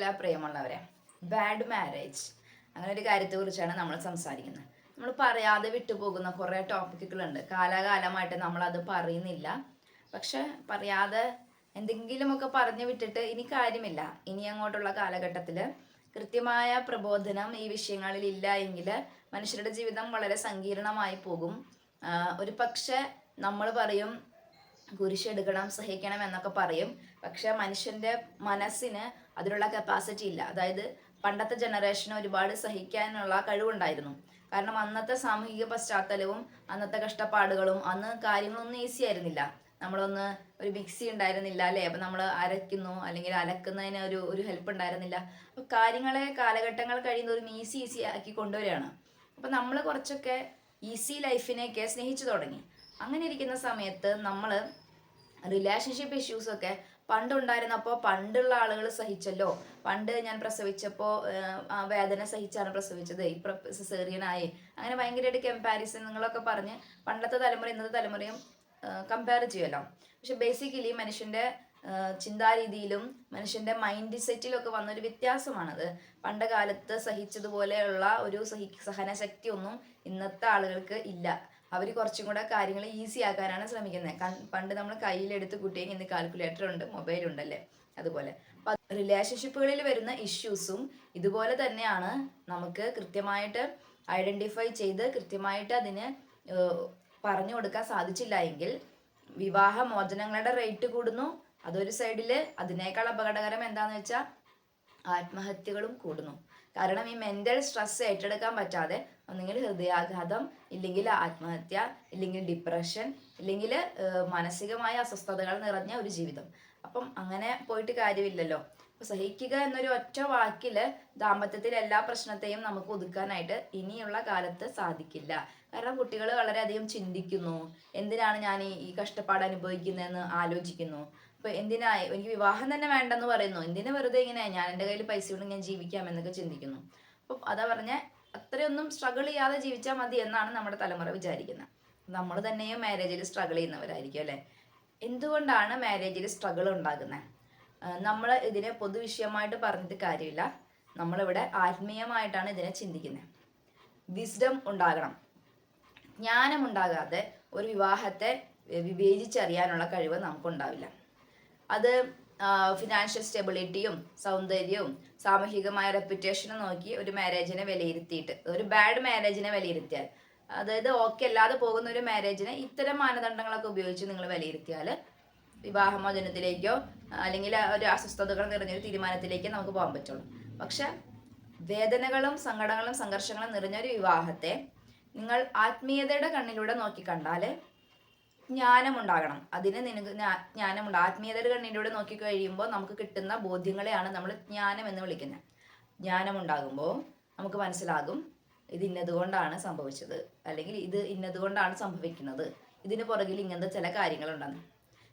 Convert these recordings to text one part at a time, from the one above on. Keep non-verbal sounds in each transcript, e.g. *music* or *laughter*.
എല്ലാ പ്രിയമുള്ളവരെ. Bad marriage അങ്ങനെ ഒരു കാര്യത്തെക്കുറിച്ചാണ് നമ്മൾ സംസാരിക്കുന്നത്. നമ്മൾ പറയാതെ വിട്ടുപോകുന്ന കുറേ ടോപ്പിക്കുകളുണ്ട് കാലാകാലമായിട്ട് നമ്മൾ അത് പറയുന്നില്ല. പക്ഷെ പറയാതെ എന്തെങ്കിലുമൊക്കെ പറഞ്ഞു വിട്ടിട്ട് ഇനി കാര്യമില്ല. ഇനി അങ്ങോട്ടുള്ള കാലഘട്ടത്തിൽ കൃത്യമായ പ്രബോധനം ഈ വിഷയങ്ങളിൽ ഇല്ല എങ്കിൽ മനുഷ്യരുടെ ജീവിതം വളരെ സങ്കീർണമായി പോകും. ഒരു പക്ഷെ നമ്മൾ പറയും കുരിശെടുക്കണം സഹിക്കണം എന്നൊക്കെ പറയും. പക്ഷെ മനുഷ്യന്റെ മനസ്സിന് അതിനുള്ള കപ്പാസിറ്റി ഇല്ല. അതായത് പണ്ടത്തെ ജനറേഷന് ഒരുപാട് സഹിക്കാനുള്ള കഴിവുണ്ടായിരുന്നു. കാരണം അന്നത്തെ സാമൂഹിക പശ്ചാത്തലവും അന്നത്തെ കഷ്ടപ്പാടുകളും അന്ന് കാര്യങ്ങളൊന്നും ഈസി ആയിരുന്നില്ല. നമ്മളൊന്ന് ഒരു മിക്സി ഉണ്ടായിരുന്നില്ല അല്ലേ? അപ്പം നമ്മൾ അരയ്ക്കുന്നു അല്ലെങ്കിൽ അലക്കുന്നതിന് ഒരു ഒരു ഹെൽപ്പ് ഉണ്ടായിരുന്നില്ല. അപ്പോൾ കാര്യങ്ങളെ കാലഘട്ടങ്ങൾ കഴിയുന്നതും ഈസി ഈസി ആക്കി കൊണ്ടുവരികയാണ്. അപ്പം നമ്മൾ കുറച്ചൊക്കെ ഈസി ലൈഫിനെയൊക്കെ സ്നേഹിച്ചു തുടങ്ങി. അങ്ങനെ ഇരിക്കുന്ന സമയത്ത് നമ്മൾ റിലേഷൻഷിപ്പ് ഇഷ്യൂസൊക്കെ പണ്ടുണ്ടായിരുന്നപ്പോൾ പണ്ടുള്ള ആളുകൾ സഹിച്ചല്ലോ. പണ്ട് ഞാൻ പ്രസവിച്ചപ്പോൾ വേദന സഹിച്ചാണ് പ്രസവിച്ചത്. ഇപ്പം സിസേറിയനായി അങ്ങനെ ഭയങ്കരമായിട്ട് കമ്പാരിസൺ നിങ്ങളൊക്കെ പറഞ്ഞ് പണ്ടത്തെ തലമുറ ഇന്നത്തെ തലമുറയും കമ്പയർ ചെയ്യുമല്ലോ പക്ഷെ ബേസിക്കലി മനുഷ്യന്റെ ചിന്താരീതിയിലും മനുഷ്യന്റെ മൈൻഡ് സെറ്റിലൊക്കെ വന്നൊരു വ്യത്യാസമാണത്. പണ്ട് കാലത്ത് സഹിച്ചതുപോലെയുള്ള ഒരു സഹി സഹനശക്തി ഒന്നും ഇന്നത്തെ ആളുകൾക്ക് ഇല്ല. അവർ കുറച്ചും കൂടെ കാര്യങ്ങൾ ഈസി ആക്കാനാണ് ശ്രമിക്കുന്നത് പണ്ട് നമ്മൾ കയ്യിലെടുത്ത് കുട്ടിയെങ്കിൽ ഇന്ന് കാൽക്കുലേറ്റർ ഉണ്ട് മൊബൈൽ ഉണ്ടല്ലേ അതുപോലെ. റിലേഷൻഷിപ്പുകളിൽ വരുന്ന ഇഷ്യൂസും ഇതുപോലെ തന്നെയാണ് നമുക്ക് കൃത്യമായിട്ട് ഐഡന്റിഫൈ ചെയ്ത് കൃത്യമായിട്ട് അതിന് പറഞ്ഞു കൊടുക്കാൻ സാധിച്ചില്ല എങ്കിൽ വിവാഹ മോചനങ്ങളുടെ റേറ്റ് കൂടുന്നു. അതൊരു സൈഡിൽ അതിനേക്കാൾ അപകടകരം എന്താണെന്ന് വെച്ചാൽ ആത്മഹത്യകളും കൂടുന്നു. കാരണം ഈ മെന്റൽ സ്ട്രെസ് ഏറ്റെടുക്കാൻ പറ്റാതെ ഒന്നുകിൽ ഹൃദയാഘാതം ഇല്ലെങ്കിൽ ആത്മഹത്യ ഇല്ലെങ്കിൽ ഡിപ്രഷൻ ഇല്ലെങ്കിൽ മാനസികമായ അസ്വസ്ഥതകൾ നിറഞ്ഞ ഒരു ജീവിതം. അപ്പം അങ്ങനെ പോയിട്ട് കാര്യമില്ലല്ലോ. അപ്പൊ സഹിക്കുക എന്നൊരു ഒറ്റ വാക്കിൽ ദാമ്പത്യത്തിലെ എല്ലാ പ്രശ്നത്തെയും നമുക്ക് ഒതുക്കാനായിട്ട് ഇനിയുള്ള കാലത്ത് സാധിക്കില്ല. കാരണം കുട്ടികൾ വളരെയധികം ചിന്തിക്കുന്നു. എന്തിനാണ് ഞാൻ ഈ ഈ കഷ്ടപ്പാട് അനുഭവിക്കുന്നതെന്ന് ആലോചിക്കുന്നു. അപ്പൊ എന്തിനാ എനിക്ക് വിവാഹം തന്നെ വേണ്ടെന്ന് പറയുന്നു. എന്തിനു വെറുതെ ഇങ്ങനെ ഞാൻ എന്റെ കയ്യിൽ പൈസ കൊണ്ട് ഞാൻ ജീവിക്കാം എന്നൊക്കെ ചിന്തിക്കുന്നു. അപ്പം അതാ പറഞ്ഞ അത്രയൊന്നും സ്ട്രഗിൾ ചെയ്യാതെ ജീവിച്ചാൽ മതി എന്നാണ് നമ്മുടെ തലമുറ വിചാരിക്കുന്നത് നമ്മൾ തന്നെയും മാരേജിൽ സ്ട്രഗിൾ ചെയ്യുന്നവരായിരിക്കും അല്ലേ? എന്തുകൊണ്ടാണ് മാരേജിൽ സ്ട്രഗിൾ ഉണ്ടാകുന്നത് നമ്മൾ ഇതിനെ പൊതുവിഷയമായിട്ട് പറഞ്ഞിട്ട് കാര്യമില്ല. നമ്മളിവിടെ ആത്മീയമായിട്ടാണ് ഇതിനെ ചിന്തിക്കുന്നത് വിസ്ഡം ഉണ്ടാകണം. ജ്ഞാനം ഉണ്ടാകാതെ ഒരു വിവാഹത്തെ വിവേചിച്ചറിയാനുള്ള കഴിവ് നമുക്കുണ്ടാവില്ല. അത് ഫിനാൻഷ്യൽ സ്റ്റെബിലിറ്റിയും സൗന്ദര്യവും സാമൂഹികമായ റെപ്യൂട്ടേഷനും നോക്കി ഒരു മാരേജിനെ വിലയിരുത്തിയിട്ട്. ഒരു ബാഡ് മാരേജിനെ വിലയിരുത്തിയാൽ. അതായത് ഓക്കെ അല്ലാതെ പോകുന്ന ഒരു മാരേജിനെ ഇത്തരം മാനദണ്ഡങ്ങളൊക്കെ ഉപയോഗിച്ച് നിങ്ങൾ വിലയിരുത്തിയാൽ വിവാഹമോചനത്തിലേക്കോ അല്ലെങ്കിൽ ഒരു അസ്വസ്ഥതകൾ നിറഞ്ഞൊരു തീരുമാനത്തിലേക്ക് നമുക്ക് പോകാൻ പറ്റുള്ളൂ. പക്ഷെ വേദനകളും സങ്കടങ്ങളും സംഘർഷങ്ങളും നിറഞ്ഞൊരു വിവാഹത്തെ നിങ്ങൾ ആത്മീയതയുടെ കണ്ണിലൂടെ നോക്കി കണ്ടാൽ ജ്ഞാനമുണ്ടാകണം. അതിന് നിനക്ക് ജ്ഞാ- ജ്ഞാനമുണ്ട്. ആത്മീയതയുടെ കണ്ണിലൂടെ നോക്കി കഴിയുമ്പോൾ നമുക്ക് കിട്ടുന്ന ബോധ്യങ്ങളെയാണ് നമ്മൾ ജ്ഞാനം എന്ന് വിളിക്കുന്നത്. ജ്ഞാനമുണ്ടാകുമ്പോൾ നമുക്ക് മനസ്സിലാകും ഇത് ഇന്നതുകൊണ്ടാണ് സംഭവിച്ചത് അല്ലെങ്കിൽ ഇത് ഇന്നതുകൊണ്ടാണ് സംഭവിക്കുന്നത്. ഇതിന് പുറകിൽ ഇങ്ങനത്തെ ചില കാര്യങ്ങളുണ്ടെന്ന്.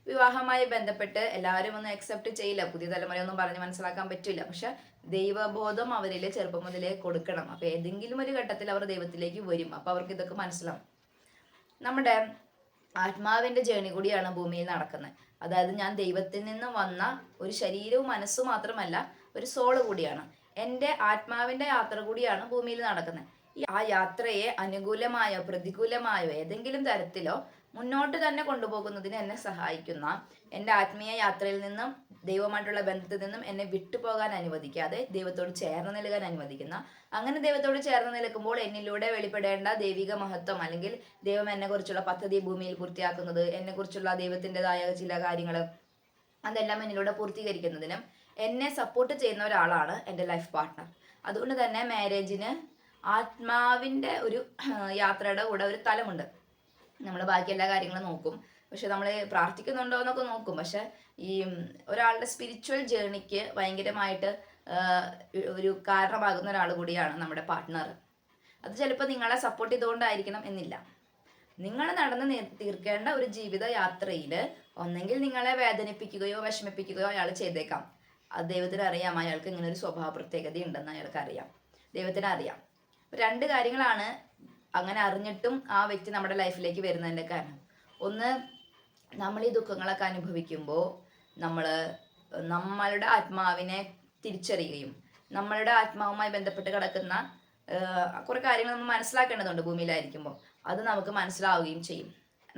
വിവാഹമായി ബന്ധപ്പെട്ട് എല്ലാവരും ഒന്നും അക്സെപ്റ്റ് ചെയ്യില്ല. പുതിയ തലമുറയൊന്നും പറഞ്ഞ് മനസ്സിലാക്കാൻ പറ്റില്ല. പക്ഷെ ദൈവബോധം അവരിൽ ചെറുപ്പം മുതലേ കൊടുക്കണം. അപ്പൊ ഏതെങ്കിലും ഒരു ഘട്ടത്തിൽ അവർ ദൈവത്തിലേക്ക് വരും. അപ്പൊ അവർക്ക് ഇതൊക്കെ മനസ്സിലാവും. നമ്മുടെ ആത്മാവിന്റെ ജേണി കൂടിയാണ് ഭൂമിയിൽ നടക്കുന്നത്. അതായത് ഞാൻ ദൈവത്തിൽ നിന്ന് വന്ന ഒരു ശരീരവും മനസ്സും മാത്രമല്ല ഒരു സോൾ കൂടിയാണ്. എന്റെ ആത്മാവിന്റെ യാത്ര കൂടിയാണ് ഭൂമിയിൽ നടക്കുന്നത്. ആ യാത്രയെ അനുകൂലമായോ പ്രതികൂലമായോ ഏതെങ്കിലും തരത്തിലോ മുന്നോട്ട് തന്നെ കൊണ്ടുപോകുന്നതിന് എന്നെ സഹായിക്കുന്ന എന്റെ ആത്മീയ യാത്രയിൽ നിന്നും ദൈവമായിട്ടുള്ള ബന്ധത്തിൽ നിന്നും എന്നെ വിട്ടുപോകാൻ അനുവദിക്കാതെ ദൈവത്തോട് ചേർന്ന് നിൽക്കാൻ അനുവദിക്കുന്ന. അങ്ങനെ ദൈവത്തോട് ചേർന്ന് നിൽക്കുമ്പോൾ എന്നിലൂടെ വെളിപ്പെടേണ്ട ദൈവിക മഹത്വം അല്ലെങ്കിൽ ദൈവം എന്നെക്കുറിച്ചുള്ള പദ്ധതി ഭൂമിയിൽ പൂർത്തിയാക്കുന്നത് എന്നെക്കുറിച്ചുള്ള ദൈവത്തിന്റെതായ ചില കാര്യങ്ങൾ അതെല്ലാം എന്നിലൂടെ പൂർത്തീകരിക്കുന്നതിനും എന്നെ സപ്പോർട്ട് ചെയ്യുന്ന ഒരാളാണ് എന്റെ ലൈഫ് പാർട്ട്ണർ അതുകൊണ്ട് തന്നെ മാരേജിന് ആത്മാവിന്റെ ഒരു യാത്രയുടെ കൂടെ ഒരു തലമുണ്ട്. നമ്മൾ ബാക്കി എല്ലാ കാര്യങ്ങളും നോക്കും. പക്ഷെ നമ്മൾ പ്രാർത്ഥിക്കുന്നുണ്ടോ എന്നൊക്കെ നോക്കും. പക്ഷെ ഈ ഒരാളുടെ സ്പിരിച്വൽ ജേർണിക്ക് ഭയങ്കരമായിട്ട് ഒരു കാരണമാകുന്ന ഒരാൾ കൂടിയാണ് നമ്മുടെ പാർട്ട്ണർ അത് ചിലപ്പോൾ നിങ്ങളെ സപ്പോർട്ട് ചെയ്തുകൊണ്ടായിരിക്കണം എന്നില്ല. നിങ്ങൾ നടന്ന് തീർക്കേണ്ട ഒരു ജീവിത യാത്രയിൽ ഒന്നെങ്കിൽ നിങ്ങളെ വേദനിപ്പിക്കുകയോ വിഷമിപ്പിക്കുകയോ അയാൾ ചെയ്തേക്കാം. അത് ദൈവത്തിന് അറിയാം. അയാൾക്ക് ഇങ്ങനെ ഒരു സ്വഭാവ പ്രത്യേകത ഉണ്ടെന്ന് അയാൾക്ക് അറിയാം. ദൈവത്തിന് അറിയാം രണ്ട് കാര്യങ്ങളാണ് അങ്ങനെ അറിഞ്ഞിട്ടും ആ വ്യക്തി നമ്മുടെ ലൈഫിലേക്ക് വരുന്നതിന്റെ കാരണം. ഒന്ന് നമ്മൾ ഈ ദുഃഖങ്ങളൊക്കെ അനുഭവിക്കുമ്പോൾ നമ്മൾ നമ്മളുടെ ആത്മാവിനെ തിരിച്ചറിയുകയും നമ്മളുടെ ആത്മാവുമായി ബന്ധപ്പെട്ട് കിടക്കുന്ന കുറേ കാര്യങ്ങൾ നമ്മൾ മനസ്സിലാക്കേണ്ടതുണ്ട് ഭൂമിയിലായിരിക്കുമ്പോൾ. അത് നമുക്ക് മനസ്സിലാവുകയും ചെയ്യും.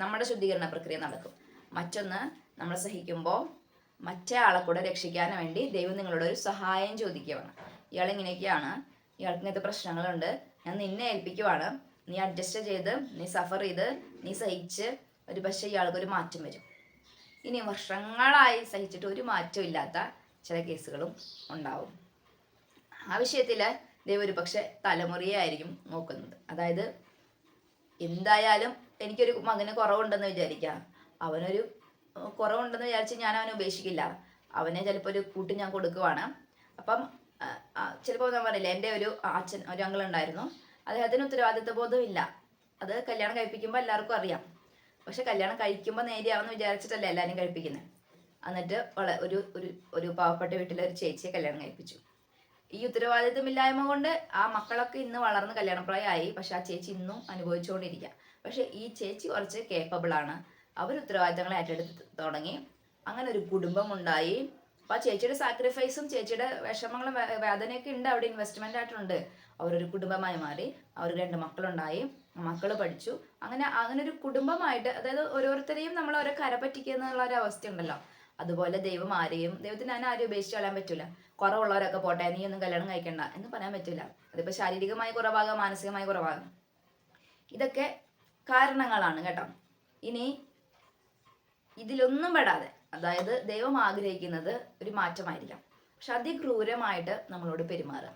നമ്മുടെ ശുദ്ധീകരണ പ്രക്രിയ നടക്കും. മറ്റൊന്ന് നമ്മൾ സഹിക്കുമ്പോൾ മറ്റേ ആളെ കൂടെ രക്ഷിക്കാൻ വേണ്ടി ദൈവം നിങ്ങളോട് ഒരു സഹായം ചോദിക്കുകയാണ്. ഇയാൾ ഇങ്ങനെയൊക്കെയാണ്. ഇയാൾക്ക് ഇങ്ങനത്തെ പ്രശ്നങ്ങളുണ്ട്. ഞാൻ നിന്നെ ഏൽപ്പിക്കുവാണ്. നീ അഡ്ജസ്റ്റ് ചെയ്ത് നീ സഫർ ചെയ്ത് നീ സഹിച്ച് ഒരു പക്ഷേ ഇയാൾക്ക് ഒരു മാറ്റം വരും. ഇനി വർഷങ്ങളായി സഹിച്ചിട്ട് ഒരു മാറ്റം ഇല്ലാത്ത ചില കേസുകളും ഉണ്ടാവും. ആ വിഷയത്തിൽ ദൈവം ഒരു പക്ഷെ തലമുറയായിരിക്കും നോക്കുന്നത്. അതായത് എന്തായാലും എനിക്കൊരു മകന് കുറവുണ്ടെന്ന് വിചാരിക്കാം. അവനൊരു കുറവുണ്ടെന്ന് വിചാരിച്ച് ഞാൻ അവനെ ഉപേക്ഷിക്കില്ല. അവനെ ചിലപ്പോൾ ഒരു കൂട്ട് ഞാൻ കൊടുക്കുവാണ്. അപ്പം ചിലപ്പോൾ ഞാൻ പറയില്ല എന്റെ ഒരു അച്ഛൻ ഒരു അങ്കിൾ ഉണ്ടായിരുന്നു അദ്ദേഹത്തിന് ഉത്തരവാദിത്വ ബോധമില്ല. അത് കല്യാണം കഴിപ്പിക്കുമ്പോൾ എല്ലാവർക്കും അറിയാം. പക്ഷെ കല്യാണം കഴിക്കുമ്പോൾ നേരിയാവെന്ന് വിചാരിച്ചിട്ടല്ല എല്ലാവരും കഴിപ്പിക്കുന്നത് എന്നിട്ട് വള ഒരു ഒരു ഒരു പാവപ്പെട്ട വീട്ടിലെ ഒരു ചേച്ചിയെ കല്യാണം കഴിപ്പിച്ചു. ഈ ഉത്തരവാദിത്വമില്ലായ്മ കൊണ്ട് ആ മക്കളൊക്കെ ഇന്ന് വളർന്ന് കല്യാണപ്രായമായി. പക്ഷെ ആ ചേച്ചി ഇന്നും അനുഭവിച്ചുകൊണ്ടിരിക്കുക പക്ഷെ ഈ ചേച്ചി കുറച്ച് കേപ്പബിൾ ആണ്. അവർ ഉത്തരവാദിത്തങ്ങൾ ഏറ്റെടുത്ത് തുടങ്ങി. അങ്ങനെ ഒരു കുടുംബം ഉണ്ടായി ആ ചേച്ചിയുടെ സാക്രിഫൈസും ചേച്ചിയുടെ വിഷമങ്ങളും വേദനയൊക്കെ ഉണ്ട്. അവിടെ ഇൻവെസ്റ്റ്മെന്റ് ആയിട്ടുണ്ട്. അവരൊരു കുടുംബമായി മാറി അവർക്ക് രണ്ട് മക്കളുണ്ടായി മക്കൾ പഠിച്ചു. അങ്ങനെ അങ്ങനെ ഒരു കുടുംബമായിട്ട് അതായത് ഓരോരുത്തരെയും നമ്മൾ ഓരോ കരപ്പറ്റിക്കുക എന്നുള്ള ഒരു അവസ്ഥ ഉണ്ടല്ലോ അതുപോലെ ദൈവം ആരെയും ദൈവത്തിന് അതിനെ ആരെയും ഉപേക്ഷിച്ച് കളയാൻ പറ്റില്ല കുറവുള്ളവരൊക്കെ പോട്ടെ നീ ഒന്നും കല്യാണം കഴിക്കണ്ട എന്ന് പറയാൻ പറ്റില്ല അതിപ്പോ ശാരീരികമായി കുറവാകാം മാനസികമായി കുറവാകാം. ഇതൊക്കെ കാരണങ്ങളാണ് കേട്ടോ. ഇനി ഇതിലൊന്നും പെടാതെ അതായത് ദൈവം ആഗ്രഹിക്കുന്നത് ഒരു മാറ്റമായിരിക്കാം പക്ഷെ അതിക്രൂരമായിട്ട് നമ്മളോട് പെരുമാറുക.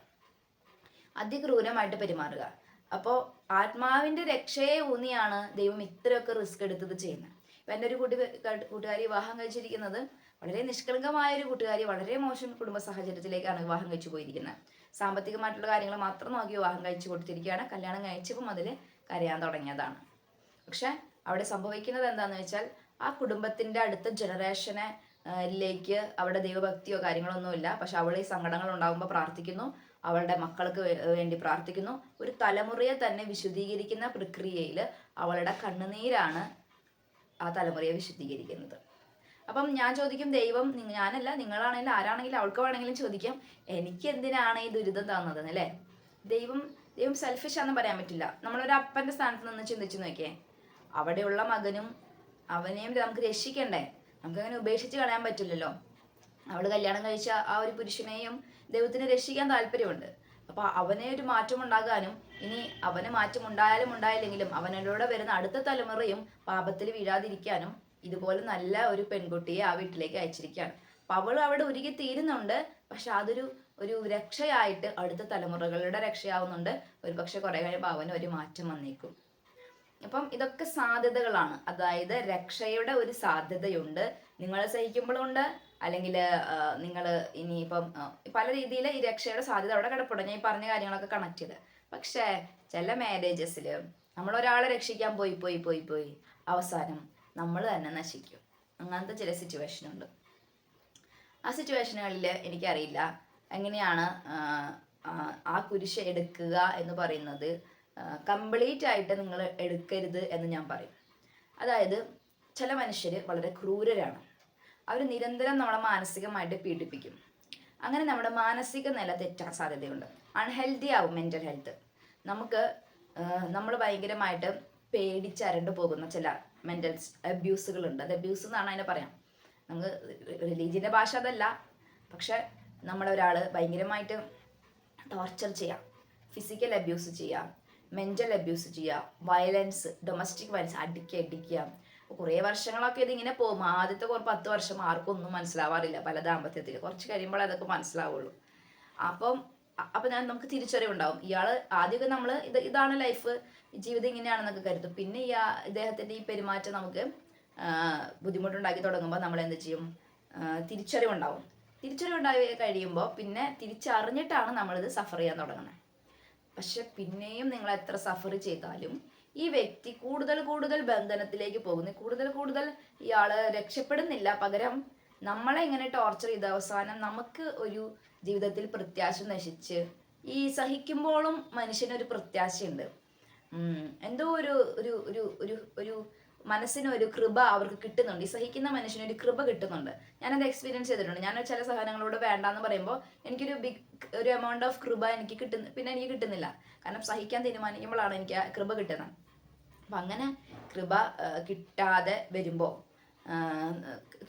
അതിക്രൂരമായിട്ട് പെരുമാറുക. അപ്പോൾ ആത്മാവിന്റെ രക്ഷയെ ഊന്നിയാണ് ദൈവം ഇത്രയൊക്കെ റിസ്ക് എടുത്തത് ചെയ്യുന്നത്. ഇപ്പം എന്റെ ഒരു കൂട്ടി കൂട്ടുകാരി വിവാഹം കഴിച്ചിരിക്കുന്നത് വളരെ നിഷ്കളങ്കമായ ഒരു കൂട്ടുകാരി വളരെ മോശം കുടുംബ സാഹചര്യത്തിലേക്കാണ് വിവാഹം കഴിച്ചു പോയിരിക്കുന്നത്. സാമ്പത്തികമായിട്ടുള്ള കാര്യങ്ങൾ മാത്രം നോക്കി വിവാഹം കഴിച്ചു കൊടുത്തിരിക്കുകയാണ്. കല്യാണം കഴിച്ചപ്പം അതിൽ കരയാൻ തുടങ്ങിയതാണ്. പക്ഷെ അവിടെ സംഭവിക്കുന്നത് എന്താണെന്ന് വെച്ചാൽ ആ കുടുംബത്തിന്റെ അടുത്ത ജനറേഷനെ ലേക്ക് അവിടെ ദൈവഭക്തിയോ കാര്യങ്ങളൊന്നുമില്ല. പക്ഷെ അവൾ ഈ സങ്കടങ്ങൾ ഉണ്ടാകുമ്പോൾ പ്രാർത്ഥിക്കുന്നു. അവളുടെ മക്കൾക്ക് വേണ്ടി പ്രാർത്ഥിക്കുന്നു. ഒരു തലമുറയെ തന്നെ വിശുദ്ധീകരിക്കുന്ന പ്രക്രിയയിൽ അവളുടെ കണ്ണുനീരാണ് ആ തലമുറയെ വിശുദ്ധീകരിക്കുന്നത്. അപ്പം ഞാൻ ചോദിക്കും ദൈവം ഞാനല്ല നിങ്ങളാണെങ്കിലും ആരാണെങ്കിലും അവൾക്ക് വേണമെങ്കിലും ചോദിക്കാം എനിക്ക് എന്തിനാണ് ഈ ദുരിതം തന്നത് അല്ലേ? ദൈവം ദൈവം സെൽഫിഷ് ആണെന്ന് പറയാൻ പറ്റില്ല. നമ്മളൊരു അപ്പന്റെ സ്ഥാനത്ത് നിന്ന് ചിന്തിച്ചു നോക്കിയേ. അവിടെയുള്ള മകനും അവനെയും നമുക്ക് രക്ഷിക്കണ്ടേ? നമുക്കങ്ങനെ ഉപേക്ഷിച്ച് കളയാൻ പറ്റില്ലല്ലോ. അവൾ കല്യാണം കഴിച്ച ആ ഒരു പുരുഷനെയും ദൈവത്തിന് രക്ഷിക്കാൻ താല്പര്യമുണ്ട്. അപ്പൊ അവനെ ഒരു മാറ്റം ഉണ്ടാകാനും ഇനി അവന് മാറ്റം ഉണ്ടായാലും ഉണ്ടായില്ലെങ്കിലും അവനിലൂടെ വരുന്ന അടുത്ത തലമുറയും പാപത്തിൽ വീഴാതിരിക്കാനും ഇതുപോലെ നല്ല ഒരു പെൺകുട്ടിയെ ആ വീട്ടിലേക്ക് അയച്ചിരിക്കുകയാണ്. അപ്പൊ അവൾ അവിടെ ഒരുക്കി തീരുന്നുണ്ട്. പക്ഷെ അതൊരു ഒരു രക്ഷയായിട്ട് അടുത്ത തലമുറകളുടെ രക്ഷയാവുന്നുണ്ട്. ഒരു പക്ഷെ കുറെ കഴിയുമ്പോൾ അവന് ഒരു മാറ്റം വന്നേക്കും. അപ്പം ഇതൊക്കെ സാധ്യതകളാണ്. അതായത് രക്ഷയുടെ ഒരു സാധ്യതയുണ്ട്. നിങ്ങളെ സഹിക്കുമ്പോഴുണ്ട് അല്ലെങ്കിൽ നിങ്ങൾ ഇനിയിപ്പം പല രീതിയിൽ ഈ രക്ഷയുടെ സാധ്യത അവിടെ കിടപ്പുണ്ട്. ഞാൻ ഈ പറഞ്ഞ കാര്യങ്ങളൊക്കെ കണക്ട് ചെയ്ത്. പക്ഷേ ചില മാരേജസിൽ നമ്മൾ ഒരാളെ രക്ഷിക്കാൻ പോയി പോയി പോയി പോയി അവസാനം നമ്മൾ തന്നെ നശിക്കും. അങ്ങനത്തെ ചില സിറ്റുവേഷൻ ഉണ്ട്. ആ സിറ്റുവേഷനുകളിൽ എനിക്കറിയില്ല എങ്ങനെയാണ് ആ കുരിശ് എടുക്കുക എന്ന് പറയുന്നത് കംപ്ലീറ്റ് ആയിട്ട് നിങ്ങൾ എടുക്കരുത് എന്ന് ഞാൻ പറയും. അതായത് ചില മനുഷ്യർ വളരെ ക്രൂരരാണ്. അവർ നിരന്തരം നമ്മളെ മാനസികമായിട്ട് പീഡിപ്പിക്കും. അങ്ങനെ നമ്മുടെ മാനസിക നില തെറ്റാൻ സാധ്യതയുണ്ട്. അൺഹെൽത്തി ആവും മെന്റൽ ഹെൽത്ത് നമുക്ക് നമ്മൾ ഭയങ്കരമായിട്ട് പേടിച്ചരണ്ട് പോകുന്ന ചില മെന്റൽ അബ്യൂസുകളുണ്ട് അത് അബ്യൂസ് എന്നാണ് അതിനെ പറയാം. നമുക്ക് റിലീജിയന്റെ ഭാഷ അതല്ല. പക്ഷെ നമ്മളൊരാൾ ഭയങ്കരമായിട്ട് ടോർച്ചർ ചെയ്യാം. ഫിസിക്കൽ അബ്യൂസ് ചെയ്യാം. മെന്റൽ അബ്യൂസ് ചെയ്യുക വയലൻസ് ഡൊമസ്റ്റിക് വയലൻസ് അടിക്കുക അടിക്കുക. കുറേ വർഷങ്ങളൊക്കെ ഇതിങ്ങനെ പോകും. ആദ്യത്തെ കുറേ പത്ത് വർഷം ആർക്കും ഒന്നും മനസ്സിലാവാറില്ല പല ദാമ്പത്യത്തിൽ കുറച്ച് കഴിയുമ്പോൾ അതൊക്കെ മനസ്സിലാവുള്ളൂ. അപ്പം അപ്പം ഞാൻ നമുക്ക് തിരിച്ചറിവുണ്ടാവും. ഇയാൾ ആദ്യമൊക്കെ നമ്മൾ ഇത് ഇതാണ് ലൈഫ് ജീവിതം ഇങ്ങനെയാണെന്നൊക്കെ കരുതും. പിന്നെ ഈ ഇദ്ദേഹത്തിന്റെ ഈ പെരുമാറ്റം നമുക്ക് ബുദ്ധിമുട്ടുണ്ടാക്കി തുടങ്ങുമ്പോൾ നമ്മൾ എന്ത് ചെയ്യും? തിരിച്ചറിവുണ്ടാവും. തിരിച്ചറിവുണ്ടായി കഴിയുമ്പോൾ പിന്നെ തിരിച്ചറിഞ്ഞിട്ടാണ് നമ്മളിത് സഫർ ചെയ്യാൻ തുടങ്ങുന്നത് പക്ഷെ പിന്നെയും നിങ്ങൾ എത്ര സഫർ ചെയ്താലും ഈ വ്യക്തി കൂടുതൽ കൂടുതൽ ബന്ധനത്തിലേക്ക് പോകുന്നു. കൂടുതൽ കൂടുതൽ ഇയാൾ രക്ഷപ്പെടുന്നില്ല. പകരം നമ്മളെ ഇങ്ങനെ ടോർച്ചർ ചെയ്ത അവസാനം നമുക്ക് ഒരു ജീവിതത്തിൽ പ്രത്യാശ നശിച്ച് ഈ സഹിക്കുമ്പോഴും മനുഷ്യനൊരു പ്രത്യാശയുണ്ട്. എന്തോ ഒരു ഒരു ഒരു ഒരു മനസ്സിന് ഒരു കൃപ അവർക്ക് കിട്ടുന്നുണ്ട്. ഈ സഹിക്കുന്ന മനുഷ്യന് ഒരു കൃപ കിട്ടുന്നുണ്ട്. ഞാനത് എക്സ്പീരിയൻസ് ചെയ്തിട്ടുണ്ട്. ഞാൻ ചില സഹനങ്ങളോട് വേണ്ടെന്ന് പറയുമ്പോൾ എനിക്കൊരു ബിഗ് ഒരു എമൗണ്ട് ഓഫ് കൃപ എനിക്ക് കിട്ടുന്ന പിന്നെ എനിക്ക് കിട്ടുന്നില്ല. കാരണം സഹിക്കാൻ തീരുമാനിക്കുമ്പോഴാണ് എനിക്ക് ആ കൃപ കിട്ടുന്നത്. അപ്പം അങ്ങനെ കൃപ കിട്ടാതെ വരുമ്പോൾ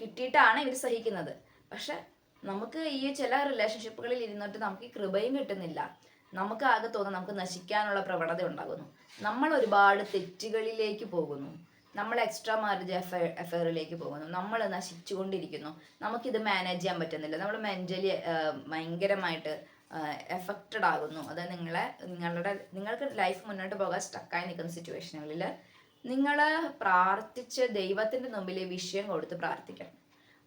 കിട്ടിയിട്ടാണ് ഇവർ സഹിക്കുന്നത്. പക്ഷെ നമുക്ക് ഈ ചില റിലേഷൻഷിപ്പുകളിൽ ഇരുന്നിട്ട് നമുക്ക് ഈ കൃപയും കിട്ടുന്നില്ല. നമുക്ക് ആകെ തോന്നുന്നു നമുക്ക് നശിക്കാനുള്ള പ്രവണത ഉണ്ടാകുന്നു. നമ്മൾ ഒരുപാട് തെറ്റുകളിലേക്ക് പോകുന്നു. നമ്മൾ എക്സ്ട്രാ മാരേജ് അഫയർ അഫയറിലേക്ക് പോകുന്നു. നമ്മൾ നശിച്ചുകൊണ്ടിരിക്കുന്നു. നമുക്കിത് മാനേജ് ചെയ്യാൻ പറ്റുന്നില്ല. നമ്മൾ മെന്റലി ഭയങ്കരമായിട്ട് എഫക്റ്റഡ് ആകുന്നു. അത് നിങ്ങളെ നിങ്ങളുടെ നിങ്ങൾക്ക് ലൈഫ് മുന്നോട്ട് പോകാൻ സ്റ്റക്കായി നിൽക്കുന്ന സിറ്റുവേഷനുകളിൽ നിങ്ങൾ പ്രാർത്ഥിച്ച് ദൈവത്തിന്റെ മുമ്പിൽ വിഷയം കൊടുത്ത് പ്രാർത്ഥിക്കണം.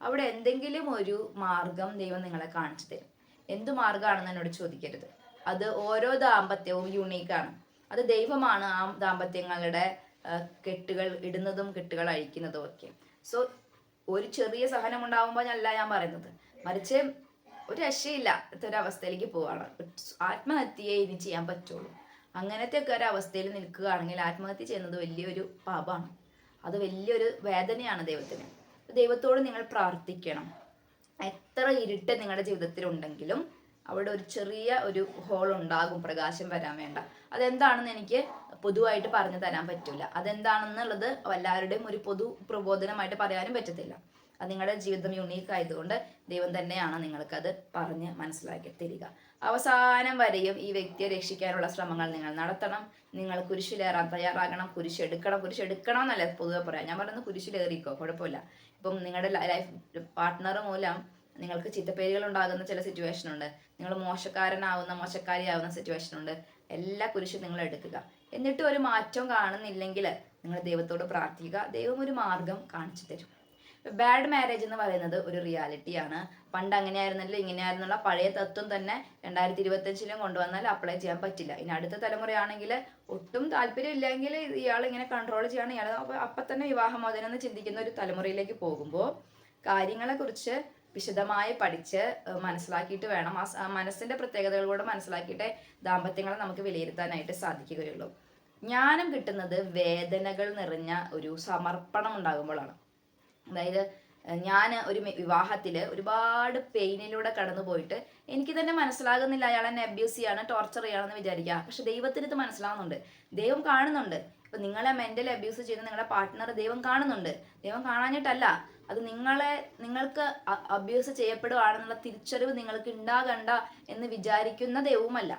അവിടെ എന്തെങ്കിലും ഒരു മാർഗം ദൈവം നിങ്ങളെ കാണിച്ചു തരും. എന്ത് മാർഗമാണെന്ന് എന്നോട് ചോദിക്കരുത്. അത് ഓരോ ദാമ്പത്യവും യുണീക്കാണ് അത് ദൈവമാണ് ആ ദാമ്പത്യങ്ങളുടെ കെട്ടുകൾ ഇടുന്നതും കെട്ടുകൾ അഴിക്കുന്നതും ഒക്കെ. സോ ഒരു ചെറിയ സഹനം ഉണ്ടാവുമ്പോൾ അല്ല ഞാൻ പറയുന്നത്. മറിച്ച് ഒരു രക്ഷയില്ല അവസ്ഥയിലേക്ക് പോവാണ്. ആത്മഹത്യയെ ഇനി ചെയ്യാൻ പറ്റുള്ളൂ. അങ്ങനത്തെ ഒക്കെ ഒരവസ്ഥയിൽ നിൽക്കുകയാണെങ്കിൽ ആത്മഹത്യ ചെയ്യുന്നത് വലിയൊരു പാപമാണ്. അത് വലിയൊരു വേദനയാണ് ദൈവത്തിന്. ദൈവത്തോട് നിങ്ങൾ പ്രാർത്ഥിക്കണം. എത്ര ഇരുട്ട് നിങ്ങളുടെ ജീവിതത്തിൽ ഉണ്ടെങ്കിലും അവിടെ ഒരു ചെറിയ ഒരു ഹോൾ ഉണ്ടാകും. പ്രകാശം വരാൻ വേണ്ട. അതെന്താണെന്ന് എനിക്ക് പൊതുവായിട്ട് പറഞ്ഞു തരാൻ പറ്റില്ല അതെന്താണെന്നുള്ളത് എല്ലാവരുടെയും ഒരു പൊതു പ്രബോധനമായിട്ട് പറയാനും പറ്റത്തില്ല. അത് നിങ്ങളുടെ ജീവിതം യുണീക്ക് ആയതുകൊണ്ട് ദൈവം തന്നെയാണ് നിങ്ങൾക്കത് പറഞ്ഞ് മനസ്സിലാക്കി തരിക. അവസാനം വരെയും ഈ വ്യക്തിയെ രക്ഷിക്കാനുള്ള ശ്രമങ്ങൾ നിങ്ങൾ നടത്തണം. നിങ്ങൾ കുരിശിലേറാൻ തയ്യാറാകണം. കുരിശെടുക്കണം. കുരിശെടുക്കണം എന്നല്ല പൊതുവെ പറയാം. ഞാൻ പറയുന്നത് കുരിശിലേറിക്കോ? കുഴപ്പമില്ല. ഇപ്പം നിങ്ങളുടെ ലൈഫ് പാർട്ട്ണർ മൂലം നിങ്ങൾക്ക് ചീത്തപ്പേരുകൾ ഉണ്ടാകുന്ന ചില സിറ്റുവേഷൻ ഉണ്ട്. നിങ്ങൾ മോശക്കാരനാവുന്ന മോശക്കാരിയാവുന്ന സിറ്റുവേഷൻ ഉണ്ട്. എല്ലാ കുരിശും നിങ്ങൾ എടുക്കുക. എന്നിട്ട് ഒരു മാറ്റം കാണുന്നില്ലെങ്കിൽ നിങ്ങൾ ദൈവത്തോട് പ്രാർത്ഥിക്കുക. ദൈവം ഒരു മാർഗം കാണിച്ചു തരും. ബാഡ് മാരേജ് എന്ന് പറയുന്നത് ഒരു റിയാലിറ്റിയാണ് പണ്ട് അങ്ങനെയായിരുന്നല്ലോ ഇങ്ങനെയായിരുന്നുള്ള പഴയ തത്വം തന്നെ രണ്ടായിരത്തി ഇരുപത്തഞ്ചിലും കൊണ്ടുവന്നാൽ അപ്ലൈ ചെയ്യാൻ പറ്റില്ല. ഇനി അടുത്ത തലമുറയാണെങ്കിൽ ഒട്ടും താല്പര്യം ഇല്ലെങ്കിൽ ഇയാൾ ഇങ്ങനെ കൺട്രോൾ ചെയ്യണം. ഇയാൾ അപ്പം തന്നെ വിവാഹമോചനം എന്ന് ചിന്തിക്കുന്ന ഒരു തലമുറയിലേക്ക് പോകുമ്പോൾ കാര്യങ്ങളെക്കുറിച്ച് വിശദമായി പഠിച്ച് മനസ്സിലാക്കിയിട്ട് വേണം. ആ മനസ്സിന്റെ പ്രത്യേകതകൾ കൂടെ മനസ്സിലാക്കിയിട്ട് ദാമ്പത്യങ്ങളെ നമുക്ക് വിലയിരുത്താനായിട്ട് സാധിക്കുകയുള്ളൂ. ജ്ഞാനം കിട്ടുന്നത് വേദനകൾ നിറഞ്ഞ ഒരു സമർപ്പണം ഉണ്ടാകുമ്പോഴാണ്. അതായത് ഞാൻ ഒരു വിവാഹത്തിൽ ഒരുപാട് പെയിനിലൂടെ കടന്നു പോയിട്ട് എനിക്ക് തന്നെ മനസ്സിലാകുന്നില്ല അയാൾ എന്നെ അബ്യൂസ് ചെയ്യാണ് ടോർച്ചർ ചെയ്യാണെന്ന് വിചാരിക്കുക. പക്ഷെ ദൈവത്തിന് ഇത് മനസ്സിലാവുന്നുണ്ട്. ദൈവം കാണുന്നുണ്ട്. ഇപ്പൊ നിങ്ങളെ മെന്റൽ അബ്യൂസ് ചെയ്യുന്ന നിങ്ങളുടെ പാർട്ട്ണർ ദൈവം കാണുന്നുണ്ട്. ദൈവം കാണാഞ്ഞിട്ടല്ല. അത് നിങ്ങളെ നിങ്ങൾക്ക് അബ്യൂസ് ചെയ്യപ്പെടുവാണെന്നുള്ള തിരിച്ചറിവ് നിങ്ങൾക്ക് ഉണ്ടാകണ്ട എന്ന് വിചാരിക്കുന്ന ദൈവവുമല്ല.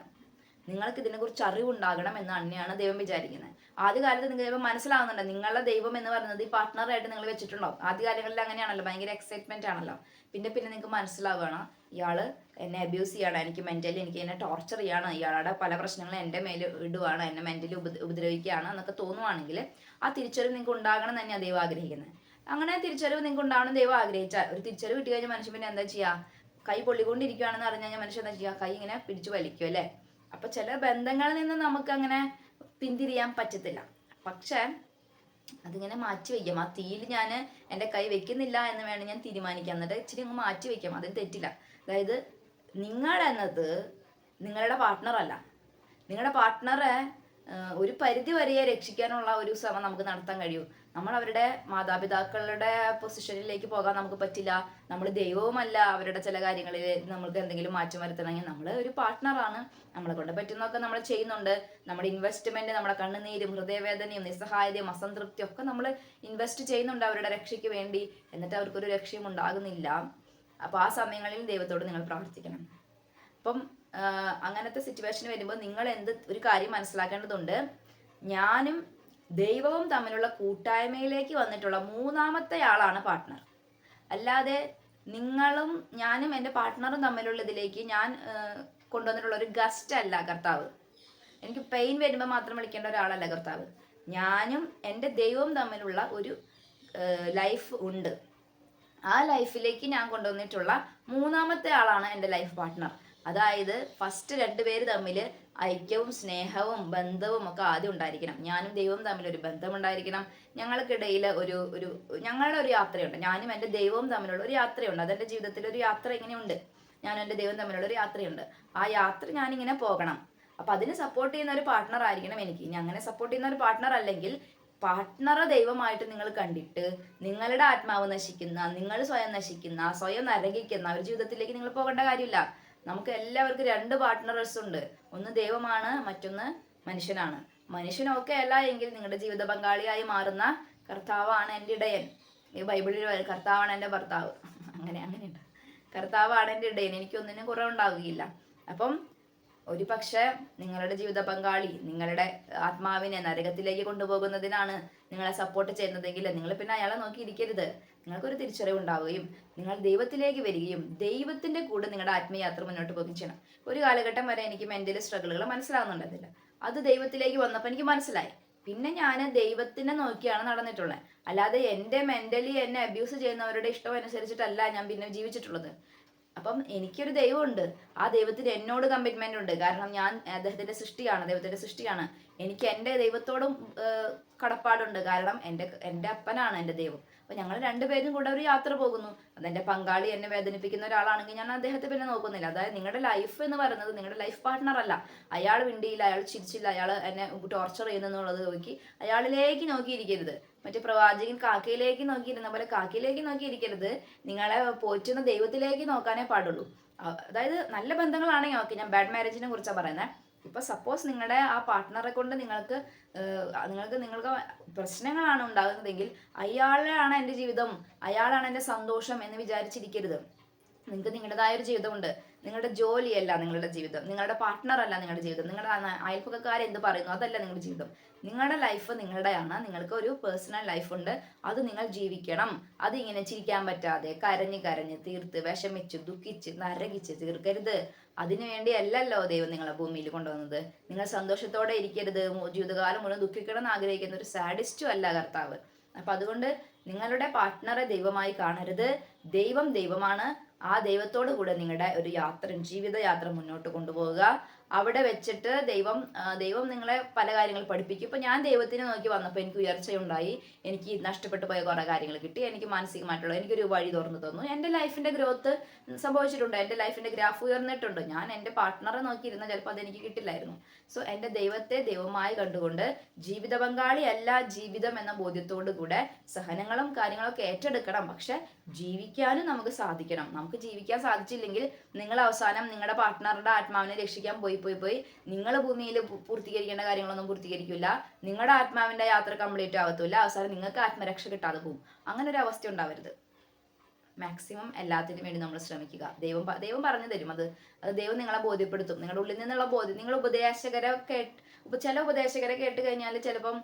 നിങ്ങൾക്ക് ഇതിനെക്കുറിച്ച് അറിവുണ്ടാകണം എന്ന് തന്നെയാണ് ദൈവം വിചാരിക്കുന്നത്. ആദ്യകാലത്ത് നിങ്ങൾ ദൈവം മനസ്സിലാവുന്നുണ്ട് നിങ്ങളുടെ ദൈവം എന്ന് പറയുന്നത് ഈ പാർട്ട്ണറായിട്ട് നിങ്ങൾ വെച്ചിട്ടുണ്ടോ? ആദ്യകാലങ്ങളിൽ അങ്ങനെയാണല്ലോ. ഭയങ്കര എക്സൈറ്റ്മെന്റ് ആണല്ലോ. പിന്നെ പിന്നെ നിങ്ങൾക്ക് മനസ്സിലാവുകയാണ്. ഇയാൾ എന്നെ അബ്യൂസ് ചെയ്യാണ്. എനിക്ക് മെന്റലി എനിക്ക് എന്നെ ടോർച്ചർ ചെയ്യാണ്. ഇയാളുടെ പല പ്രശ്നങ്ങളും എന്റെ മേൽ ഇടുവാണ്. എന്നെ മെന്റലി ഉപ ഉപദ്രവിക്കുകയാണ് എന്നൊക്കെ തോന്നുവാണെങ്കിൽ ആ തിരിച്ചറിവ് നിങ്ങൾക്ക് ഉണ്ടാകണം തന്നെയാണ് ദൈവം ആഗ്രഹിക്കുന്നത്. അങ്ങനെ തിരിച്ചറിവ് നിങ്ങൾക്ക് ഉണ്ടാവണം ദൈവം ആഗ്രഹിച്ചാൽ. ഒരു തിരിച്ചറിവ് കിട്ടി കഴിഞ്ഞാൽ മനുഷ്യൻ പിന്നെ എന്താ ചെയ്യാ? കൈ പൊള്ളിക്കൊണ്ടിരിക്കുകയാണെന്ന് അറിഞ്ഞു കഴിഞ്ഞാൽ മനുഷ്യൻ എന്താ ചെയ്യുക കൈ ഇങ്ങനെ പിടിച്ചു വലിക്കും അല്ലേ? അപ്പൊ ചില ബന്ധങ്ങളിൽ നിന്ന് നമുക്ക് അങ്ങനെ പിന്തിരിയാൻ പറ്റത്തില്ല. പക്ഷെ അതിങ്ങനെ മാറ്റി വയ്ക്കാം. ആ തീയിൽ ഞാൻ എന്റെ കൈ വെക്കുന്നില്ല എന്ന് വേണം ഞാൻ തീരുമാനിക്കാം എന്നിട്ട് ഇച്ചിരി അങ്ങ് മാറ്റി വയ്ക്കാം. അതിന് തെറ്റില്ല. അതായത് നിങ്ങൾ എന്നത് നിങ്ങളുടെ പാർട്ട്ണർ അല്ല. നിങ്ങളുടെ പാർട്ട്ണറെ ഒരു പരിധി വരെയെ രക്ഷിക്കാനുള്ള ഒരു ശ്രമം നമുക്ക് നടത്താൻ കഴിയൂ. നമ്മൾ അവരുടെ മാതാപിതാക്കളുടെ പൊസിഷനിലേക്ക് പോകാൻ നമുക്ക് പറ്റില്ല. നമ്മൾ ദൈവവുമല്ല അവരുടെ ചില കാര്യങ്ങളിൽ നമ്മൾക്ക് എന്തെങ്കിലും മാറ്റം വരുത്തണമെങ്കിൽ നമ്മൾ ഒരു പാർട്ട്ണറാണ്. നമ്മളെ കൊണ്ട് പറ്റുന്നതൊക്കെ നമ്മൾ ചെയ്യുന്നുണ്ട്. നമ്മുടെ ഇൻവെസ്റ്റ്മെന്റ് നമ്മുടെ കണ്ണുനീരും ഹൃദയവേദനയും നിസ്സഹായതയും അസംതൃപ്തിയും ഒക്കെ നമ്മൾ ഇൻവെസ്റ്റ് ചെയ്യുന്നുണ്ട് അവരുടെ രക്ഷയ്ക്ക് വേണ്ടി. എന്നിട്ട് അവർക്കൊരു രക്ഷയും ഉണ്ടാകുന്നില്ല. അപ്പോൾ ആ സമയങ്ങളിൽ ദൈവത്തോട് നിങ്ങൾ പ്രാർത്ഥിക്കണം. അപ്പം അങ്ങനത്തെ സിറ്റുവേഷൻ വരുമ്പോൾ നിങ്ങൾ എന്ത് ഒരു കാര്യം മനസ്സിലാക്കേണ്ടതുണ്ട്. ഞാനും ദൈവവും തമ്മിലുള്ള കൂട്ടായ്മയിലേക്ക് വന്നിട്ടുള്ള മൂന്നാമത്തെ ആളാണ് പാർട്ട്ണർ അല്ലാതെ നിങ്ങളും ഞാനും എന്റെ പാർട്ട്ണറും തമ്മിലുള്ള ഇതിലേക്ക് ഞാൻ കൊണ്ടുവന്നിട്ടുള്ള ഒരു ഗസ്റ്റ് അല്ല കർത്താവ്. എനിക്ക് പെയിൻ വരുമ്പോൾ മാത്രം വിളിക്കേണ്ട ഒരാളല്ല കർത്താവ്. ഞാനും എന്റെ ദൈവവും തമ്മിലുള്ള ഒരു ലൈഫ് ഉണ്ട്. ആ ലൈഫിലേക്ക് ഞാൻ കൊണ്ടുവന്നിട്ടുള്ള മൂന്നാമത്തെ ആളാണ് എന്റെ ലൈഫ് പാർട്ട്ണർ അതായത് ഫസ്റ്റ് രണ്ടുപേര് തമ്മിൽ ഐക്യവും സ്നേഹവും ബന്ധവും ഒക്കെ ആദ്യം ഉണ്ടായിരിക്കണം. ഞാനും ദൈവവും തമ്മിൽ ഒരു ബന്ധം ഉണ്ടായിരിക്കണം. ഞങ്ങൾക്കിടയിൽ ഒരു ഒരു ഞങ്ങളുടെ ഒരു യാത്രയുണ്ട്. ഞാനും എന്റെ ദൈവവും തമ്മിലുള്ള ഒരു യാത്രയുണ്ട്. അതെന്റെ ജീവിതത്തിൽ ഒരു യാത്ര ഇങ്ങനെയുണ്ട്. ഞാനും എന്റെ ദൈവം തമ്മിലുള്ള ഒരു യാത്രയുണ്ട്. ആ യാത്ര ഞാനിങ്ങനെ പോകണം. അപ്പം അതിന് സപ്പോർട്ട് ചെയ്യുന്ന ഒരു പാർട്ട്ണർ ആയിരിക്കണം എനിക്ക്. ഇനി അങ്ങനെ സപ്പോർട്ട് ചെയ്യുന്ന ഒരു പാർട്ട്ണർ അല്ലെങ്കിൽ പാർട്ട്ണറെ ദൈവമായിട്ട് നിങ്ങൾ കണ്ടിട്ട് നിങ്ങളുടെ ആത്മാവ് നശിക്കുന്ന നിങ്ങൾ സ്വയം നശിക്കുന്ന സ്വയം നരകിക്കുന്ന ഒരു ജീവിതത്തിലേക്ക് നിങ്ങൾ പോകേണ്ട കാര്യമില്ല. നമുക്ക് എല്ലാവർക്കും രണ്ട് പാർട്ട്ണേഴ്സ് ഉണ്ട്. ഒന്ന് ദൈവമാണ് മറ്റൊന്ന് മനുഷ്യനാണ്. മനുഷ്യനൊക്കെ അല്ല എങ്കിൽ നിങ്ങളുടെ ജീവിത പങ്കാളിയായി മാറുന്ന കർത്താവാണ് എന്റെ ഇടയൻ. ഈ ബൈബിളിൽ കർത്താവാണ് എന്റെ ഭർത്താവ്. *laughs* അങ്ങനെ അങ്ങനെയുണ്ട്. കർത്താവാണ് എന്റെ ഇടയൻ. എനിക്കൊന്നിനും കുറവുണ്ടാവുകയില്ല. അപ്പം ഒരു പക്ഷേ നിങ്ങളുടെ ജീവിത പങ്കാളി നിങ്ങളുടെ ആത്മാവിനെ നരകത്തിലേക്ക് കൊണ്ടുപോകുന്നതിനാണ് നിങ്ങളെ സപ്പോർട്ട് ചെയ്യുന്നതെങ്കിൽ നിങ്ങൾ പിന്നെ അയാളെ നോക്കിയിരിക്കരുത് നിങ്ങൾക്കൊരു തിരിച്ചറിവ് ഉണ്ടാവുകയും നിങ്ങൾ ദൈവത്തിലേക്ക് വരികയും ദൈവത്തിന്റെ കൂടെ നിങ്ങളുടെ ആത്മീയാത്ര മുന്നോട്ട് പോകുകയും ചെയ്യണം. ഒരു കാലഘട്ടം വരെ എനിക്ക് മെന്റലി സ്ട്രഗിളുകൾ മനസ്സിലാവുന്നുണ്ടായിരുന്നില്ല. അത് ദൈവത്തിലേക്ക് വന്നപ്പോൾ എനിക്ക് മനസ്സിലായി. പിന്നെ ഞാൻ ദൈവത്തിനെ നോക്കിയാണ് നടന്നിട്ടുള്ളത്. അല്ലാതെ എന്റെ മെന്റലി എന്നെ അബ്യൂസ് ചെയ്യുന്നവരുടെ ഇഷ്ടം അനുസരിച്ചിട്ടല്ല ഞാൻ പിന്നെ ജീവിച്ചിട്ടുള്ളത്. അപ്പം എനിക്കൊരു ദൈവമുണ്ട്. ആ ദൈവത്തിന് എന്നോട് കമ്മിറ്റ്മെന്റ് ഉണ്ട്. കാരണം ഞാൻ അദ്ദേഹത്തിന്റെ സൃഷ്ടിയാണ് ദൈവത്തിന്റെ സൃഷ്ടിയാണ്. എനിക്ക് എന്റെ ദൈവത്തോടും കടപ്പാടുണ്ട്. കാരണം എന്റെ എന്റെ അപ്പനാണ് എന്റെ ദൈവം. അപ്പൊ ഞങ്ങൾ രണ്ടുപേരും കൂടെ ഒരു യാത്ര പോകുന്നു. അതെന്റെ പങ്കാളി എന്നെ വേദനിപ്പിക്കുന്ന ഒരാളാണെങ്കിൽ ഞാൻ അദ്ദേഹത്തെ പിന്നെ നോക്കുന്നില്ല. അതായത് നിങ്ങളുടെ ലൈഫ് എന്ന് പറയുന്നത് നിങ്ങളുടെ ലൈഫ് പാർട്ട്ണർ അല്ല. അയാൾ വിണ്ടിയില്ല അയാൾ ചിരിച്ചില്ല അയാൾ എന്നെ ടോർച്ചർ ചെയ്യുന്നുള്ളത് നോക്കി അയാളിലേക്ക് നോക്കിയിരിക്കരുത്. മറ്റേ പ്രവാചകൻ കാക്കയിലേക്ക് നോക്കിയിരുന്ന പോലെ കാക്കയിലേക്ക് നോക്കിയിരിക്കരുത്. നിങ്ങളെ പോറ്റുന്ന ദൈവത്തിലേക്ക് നോക്കാനേ പാടുള്ളൂ. അതായത് നല്ല ബന്ധങ്ങളാണെങ്കിൽ ഓക്കെ ഞാൻ ബാഡ് മാരേജിനെ കുറിച്ചാണ് പറയുന്നത് ഇപ്പൊ സപ്പോസ് നിങ്ങളുടെ ആ പാർട്ട്ണറെ കൊണ്ട് നിങ്ങൾക്ക് നിങ്ങൾക്ക് നിങ്ങൾക്ക് പ്രശ്നങ്ങളാണ് ഉണ്ടാകുന്നതെങ്കിൽ അയാളാണ് എന്റെ ജീവിതം അയാളാണ് എന്റെ സന്തോഷം എന്ന് വിചാരിച്ചിരിക്കരുത്. നിങ്ങൾക്ക് നിങ്ങളുടേതായ ഒരു ജീവിതമുണ്ട്. നിങ്ങളുടെ ജോലിയല്ല നിങ്ങളുടെ ജീവിതം. നിങ്ങളുടെ പാർട്ട്ണർ അല്ല നിങ്ങളുടെ ജീവിതം. നിങ്ങളുടെ അയൽപ്പക്കാർ എന്ത് പറയുന്നു? അതല്ല നിങ്ങളുടെ ജീവിതം. നിങ്ങളുടെ ലൈഫ് നിങ്ങളുടെയാണ്. നിങ്ങൾക്ക് ഒരു പേഴ്സണൽ ലൈഫ് ഉണ്ട്. അത് നിങ്ങൾ ജീവിക്കണം. അത് ഇങ്ങനെ ചിരിക്കാൻ പറ്റാതെ കരഞ്ഞ് കരഞ്ഞ് തീർത്ത് വിഷമിച്ച് ദുഃഖിച്ച് നരകിച്ച് തീർക്കരുത്. അതിനുവേണ്ടി അല്ലല്ലോ ദൈവം നിങ്ങളെ ഭൂമിയിൽ കൊണ്ടുവന്നത്. നിങ്ങൾ സന്തോഷത്തോടെ ഇരിക്കരുത്. ജീവിതകാലം മുഴുവൻ ദുഃഖിക്കണം എന്ന് ആഗ്രഹിക്കുന്ന ഒരു സാഡിസ്റ്റും അല്ല കർത്താവ്. അപ്പൊ അതുകൊണ്ട് നിങ്ങളുടെ പാർട്ട്ണറെ ദൈവമായി കാണരുത്. ദൈവം ദൈവമാണ്. ആ ദൈവത്തോടു കൂടെ നിങ്ങളുടെ ഒരു യാത്ര ജീവിതയാത്ര മുന്നോട്ട് കൊണ്ടുപോവുക. അവിടെ വെച്ചിട്ട് ദൈവം ദൈവം നിങ്ങളെ പല കാര്യങ്ങൾ പഠിപ്പിക്കും. ഇപ്പൊ ഞാൻ ദൈവത്തിനെ നോക്കി വന്നപ്പോൾ എനിക്ക് ഉയർച്ചയുണ്ടായി. എനിക്ക് നഷ്ടപ്പെട്ടു പോയ കുറെ കാര്യങ്ങൾ കിട്ടി. എനിക്ക് മാനസികമായിട്ടുള്ള എനിക്കൊരു വഴി തുറന്നു തന്നു. എന്റെ ലൈഫിന്റെ ഗ്രോത്ത് സംഭവിച്ചിട്ടുണ്ട്. എന്റെ ലൈഫിന്റെ ഗ്രാഫ് ഉയർന്നിട്ടുണ്ട്. ഞാൻ എന്റെ പാർട്ട്ണറെ നോക്കിയിരുന്ന ചിലപ്പോൾ അതെനിക്ക് കിട്ടില്ലായിരുന്നു. സോ എന്റെ ദൈവത്തെ ദൈവമായി കണ്ടുകൊണ്ട് ജീവിത പങ്കാളി അല്ല ജീവിതം എന്ന ബോധ്യത്തോടു കൂടെ സഹനങ്ങളും കാര്യങ്ങളൊക്കെ ഏറ്റെടുക്കണം. പക്ഷെ ജീവിക്കാനും നമുക്ക് സാധിക്കണം. നമുക്ക് ജീവിക്കാൻ സാധിച്ചില്ലെങ്കിൽ നിങ്ങൾ അവസാനം നിങ്ങളുടെ പാർട്ട്ണറുടെ ആത്മാവിനെ രക്ഷിക്കാൻ പോയി പോയി പോയി പോയി നിങ്ങൾ ഭൂമിയിൽ പൂർത്തീകരിക്കേണ്ട കാര്യങ്ങളൊന്നും പൂർത്തീകരിക്കില്ല നിങ്ങളുടെ ആത്മാവിന്റെ യാത്ര കംപ്ലീറ്റ് ആവത്തില്ല. അവസാനം നിങ്ങൾക്ക് ആത്മരക്ഷ കിട്ടാതെ പോകും അങ്ങനെ ഒരു അവസ്ഥ ഉണ്ടാവരുത്. മാക്സിമം എല്ലാത്തിനും വേണ്ടി നമ്മൾ ശ്രമിക്കുക. ദൈവം ദൈവം പറഞ്ഞു തരും അത്. അത് ദൈവം നിങ്ങളെ ബോധ്യപ്പെടുത്തും. നിങ്ങളുടെ ഉള്ളിൽ നിന്നുള്ള ബോധ്യം നിങ്ങൾ ഉപദേശകരെ കേട്ട് ചില ഉപദേശകരെ കേട്ട് കഴിഞ്ഞാൽ ചിലപ്പം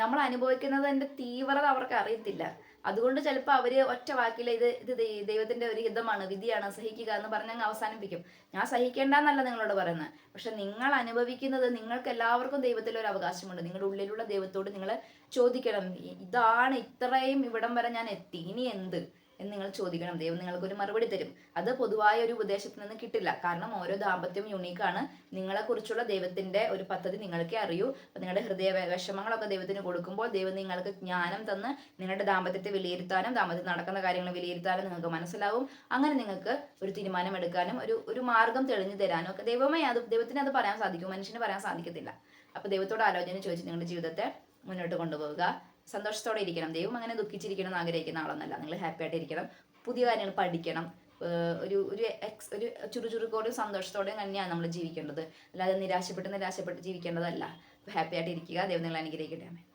നമ്മൾ അനുഭവിക്കുന്നത് അനുഭവിക്കുന്നതിന്റെ തീവ്രത അവർക്ക് അറിയത്തില്ല. അതുകൊണ്ട് ചിലപ്പോൾ അവർ ഒറ്റ വാക്കിൽ ഇത് ഇത് ദൈവത്തിന്റെ ഒരു ഹിതമാണ് വിധിയാണ് സഹിക്കുക എന്ന് പറഞ്ഞ് അങ്ങ് അവസാനിപ്പിക്കും. ഞാൻ സഹിക്കേണ്ടെന്നല്ല നിങ്ങളോട് പറയുന്നത്. പക്ഷെ നിങ്ങൾ അനുഭവിക്കുന്നത് നിങ്ങൾക്ക് എല്ലാവർക്കും ദൈവത്തിൽ ഒരു അവകാശമുണ്ട്. നിങ്ങളുടെ ഉള്ളിലുള്ള ദൈവത്തോട് നിങ്ങൾ ചോദിക്കണം. ഇതാണ് ഇത്രയും ഇവിടം വരെ ഞാൻ എത്തി. ഇനി എന്ത്? എന്ന് നിങ്ങൾ ചോദിക്കണം. ദൈവം നിങ്ങൾക്ക് ഒരു മറുപടി തരും. അത് പൊതുവായ ഒരു ഉപദേശത്തിൽ നിന്ന് കിട്ടില്ല. കാരണം ഓരോ ദാമ്പത്യവും യുണീക്കാണ് നിങ്ങളെ കുറിച്ചുള്ള ദൈവത്തിന്റെ ഒരു പദ്ധതി നിങ്ങൾക്കേ അറിയൂ. നിങ്ങളുടെ ഹൃദയ വിഷമങ്ങളൊക്കെ ദൈവത്തിന് കൊടുക്കുമ്പോൾ ദൈവം നിങ്ങൾക്ക് ജ്ഞാനം തന്ന് നിങ്ങളുടെ ദാമ്പത്യത്തെ വിലയിരുത്താനും ദാമ്പത്യം നടക്കുന്ന കാര്യങ്ങൾ വിലയിരുത്താനും നിങ്ങൾക്ക് മനസ്സിലാവും. അങ്ങനെ നിങ്ങൾക്ക് ഒരു തീരുമാനം എടുക്കാനും ഒരു ഒരു മാർഗം തെളിഞ്ഞു തരാനും ഒക്കെ ദൈവമേ അത് ദൈവത്തിന് അത് പറയാൻ സാധിക്കും. മനുഷ്യന് പറയാൻ സാധിക്കത്തില്ല. അപ്പൊ ദൈവത്തോട് ആലോചന ചോദിച്ച് നിങ്ങളുടെ ജീവിതത്തെ മുന്നോട്ട് കൊണ്ടുപോവുക. സന്തോഷത്തോടെ ഇരിക്കണം. ദൈവം അങ്ങനെ ദുഃഖിച്ചിരിക്കണം എന്ന് ആഗ്രഹിക്കുന്ന ആളൊന്നല്ല. നിങ്ങൾ ഹാപ്പി ആയിട്ട് ഇരിക്കണം. പുതിയ കാര്യങ്ങൾ പഠിക്കണം. ഒരു ഒരു എക്സ് ഒരു ചുറുചുറുക്കോടെയും സന്തോഷത്തോടെയും തന്നെയാണ് നമ്മൾ ജീവിക്കേണ്ടത്. അല്ലാതെ നിരാശപ്പെട്ട് നിരാശപ്പെട്ട് ജീവിക്കേണ്ടതല്ല. ഹാപ്പി ആയിട്ട് ഇരിക്കുക. ദൈവം നിങ്ങൾ അനുഗ്രഹിക്കട്ടെ.